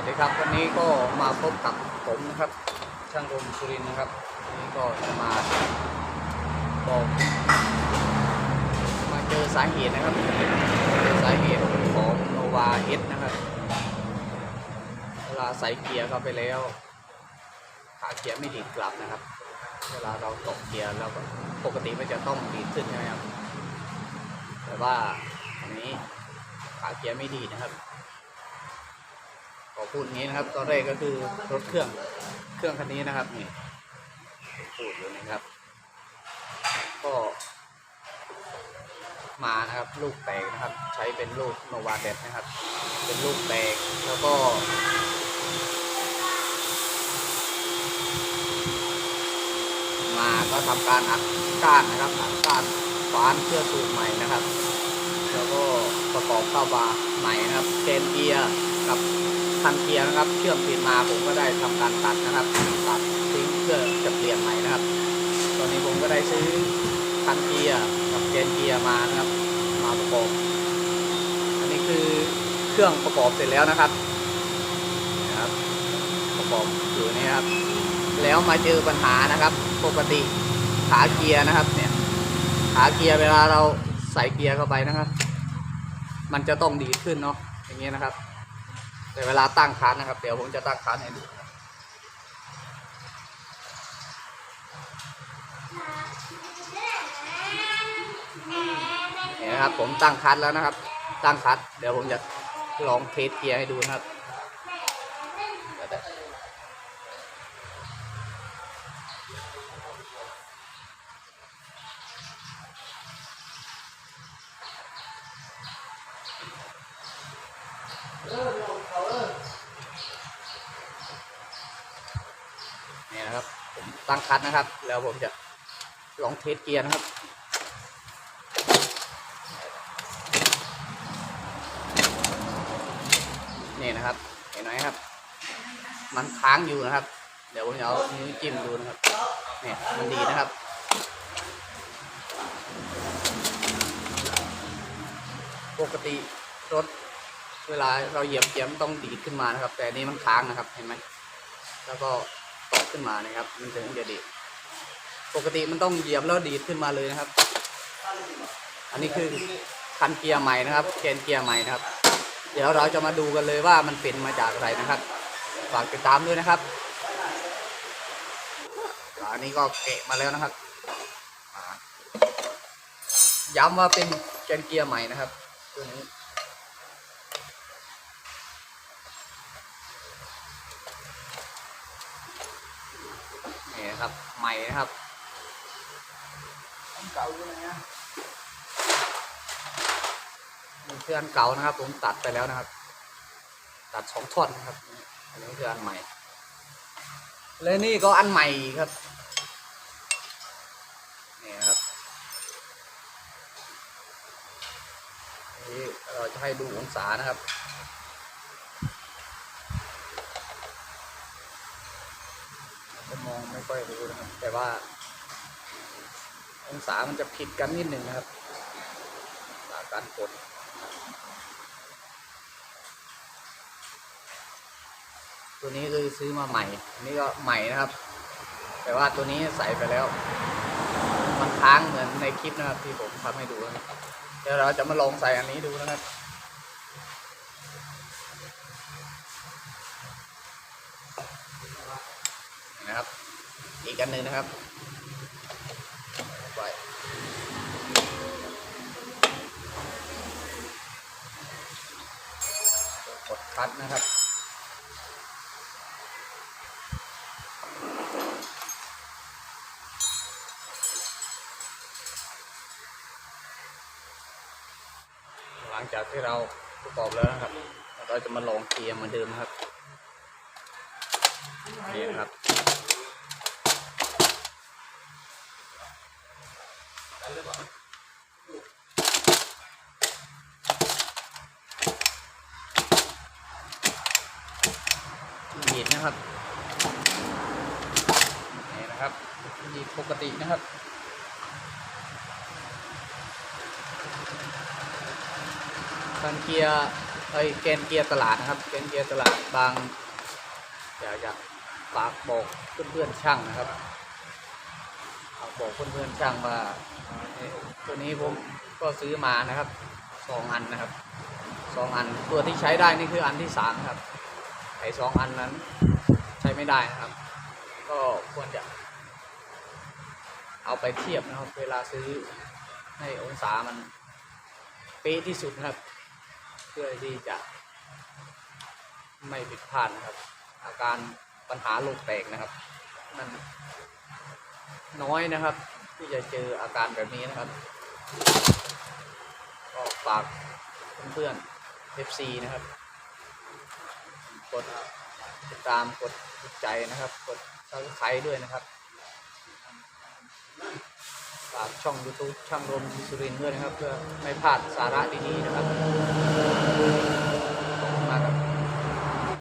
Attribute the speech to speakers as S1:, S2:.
S1: วัสดีครับวันนี้ก็มาพบกับผมนะครับ ช่างรมสุรินนะครับวันนี้ก็จะมาบอกมาเจอสาเหตุนะครับเจอสาเหตุของโนวาเอสนะครับเวลาใส่เกียร์เข้าไปแล้วขาเกียร์ไม่ดีดกลับนะครับ เวลาเราตกเกียร์แล้วก็ปกติมันจะต้องดีดขึ้นใช่ไหมครับแต่ว่าอันนี้ขาเกียร์ไม่ดีนะครับ อพูดงี้นะครับ ตอนแรกก็คือรถเครื่องเครื่องคันนี้นะครับนี่พูดอยู่นะครับ ก็มานะครับ ลูกแตกนะครับ ใช้เป็นลูกโนวาเดนะครับ เป็นลูกแตกแล้วก็มาก็ทำการอัดก้านนะครับอัดก้านฝานเพื่อสูบใหม่นะครับ แล้วก็ประกอบเข้าบาร์ใหม่นะครับเกนเกียร์กับ คันเกียร์นะครับ เชื่อมติดมาผมก็ได้ทำการตัดนะครับ ตัดทิ้งเพื่อจะเปลี่ยนใหม่นะครับ ตอนนี้ผมก็ได้ซื้อคันเกียร์กับเกนเกียร์มานะครับ มาประกอบ อันนี้คือเครื่องประกอบเสร็จแล้วนะครับนะครับ ประกอบอยู่นี่ครับ แล้วมาเจอปัญหานะครับ ปกติขาเกียร์นะครับ เนี่ยขาเกียร์เวลาเราใส่เกียร์เข้าไปนะครับ มันจะต้องดีขึ้นเนาะอย่างเงี้ยนะครับ แต่เวลาตั้งคันนะครับ เดี๋ยวผมจะตั้งคันให้ดูนี่นะครับผมตั้งคันแล้วนะครับ ตั้งคันเดี๋ยวผมจะลองเทสเกียร์ให้ดูนะครับ นี่นะครับ ผมตั้งคัดนะครับ แล้วผมจะลองเทสเกียร์นะครับนี่นะครับ เห็นไหมครับ มันค้างอยู่นะครับ เดี๋ยวผมจะเอานิ้วจิ้มดูนะครับเนี่ยมันดีนะครับปกติรถเวลาเราเหยียบเกียร์มันต้องดีดขึ้นมานะครับ แต่นี้มันค้างนะครับเห็นไหมแล้วก็ ขึ้นมานะครับ มันถึงจะดีดปกติมันต้องเหยียบแล้วดีดขึ้นมาเลยนะครับ อันนี้คือคันเกียร์ใหม่นะครับเกนเกียร์ใหม่นะครับ เดี๋ยวเราจะมาดูกันเลยว่ามันเป็นมาจากอะไรนะครับฝากติดตามด้วยนะครับอันนี้ก็เกะมาแล้วนะครับย้ำว่าเป็นเกนเกียร์ใหม่นะครับตัวนี้ นี่นะครับ ใหม่นะครับอันเก่าอยู่ไหนนะนี่คืออันเก่านะครับ ผมตัดไปแล้วนะครับ ตัดสองท่อนนะครับ อันนี้คืออันใหม่ และนี่ก็อันใหม่อีกครับนี่ครับนี่เราจะให้ดูองศานะครับ มองไม่ค่อยรู้นะครับ แต่ว่า องศามันจะผิดกันนิดหนึ่งนะครับองศาการกดตัวนี้คือซื้อมาใหม่นนี้ก็ใหม่นะครับ แต่ว่าตัวนี้ใส่ไปแล้ว มันค้างเหมือนในคลิปนะครับที่ผมทำให้ดูนะครับเดี๋ยวเราจะมาลองใส่อันนี้ดูนะครับ นะครับ อีกอันหนึ่งนะครับไปกดคัดนะครับหลังจากที่เราประกอบแล้วนะครับ เราจะมาลองเกียร์เหมือนเดิมครับนี่นะครับ ดีดนะครับนี่นะครับดีปกตินะครับการเกียร์เอ้ยเกณฑ์เกียร์ตลาดนะครับเกณฑ์เกียร์ตลาดบางอยากอยากฝากบอกเพื่อนๆช่างนะครับ บอกเพื่อนๆช่างว่าตัวนี้ผมก็ซื้อมานะครับสองอันนะครับสองอันตัวที่ใช้ได้นี่คืออันที่สามครับไอ้สองอันนั้นใช้ไม่ได้นะครับ ก็ควรจะ เอาไปเทียบนะครับ เวลาซื้อให้องศามันเป๊ะที่สุดนะครับ เพื่อที่จะ ไม่ผิดพลาดนะครับ อาการปัญหาลูกแตกนะครับมัน น้อยนะครับ ที่จะเจออาการแบบนี้นะครับ ก็ฝากเพื่อนๆ FC นะครับ กดติดตามกดติดใจนะครับ กดซับสไครต์ด้วยนะครับฝากช่อง YouTube ช่างรมสุรินทร์ด้วยนะครับ เพื่อไม่พลาดสาระดีๆนะครับขอบคุณมากครับ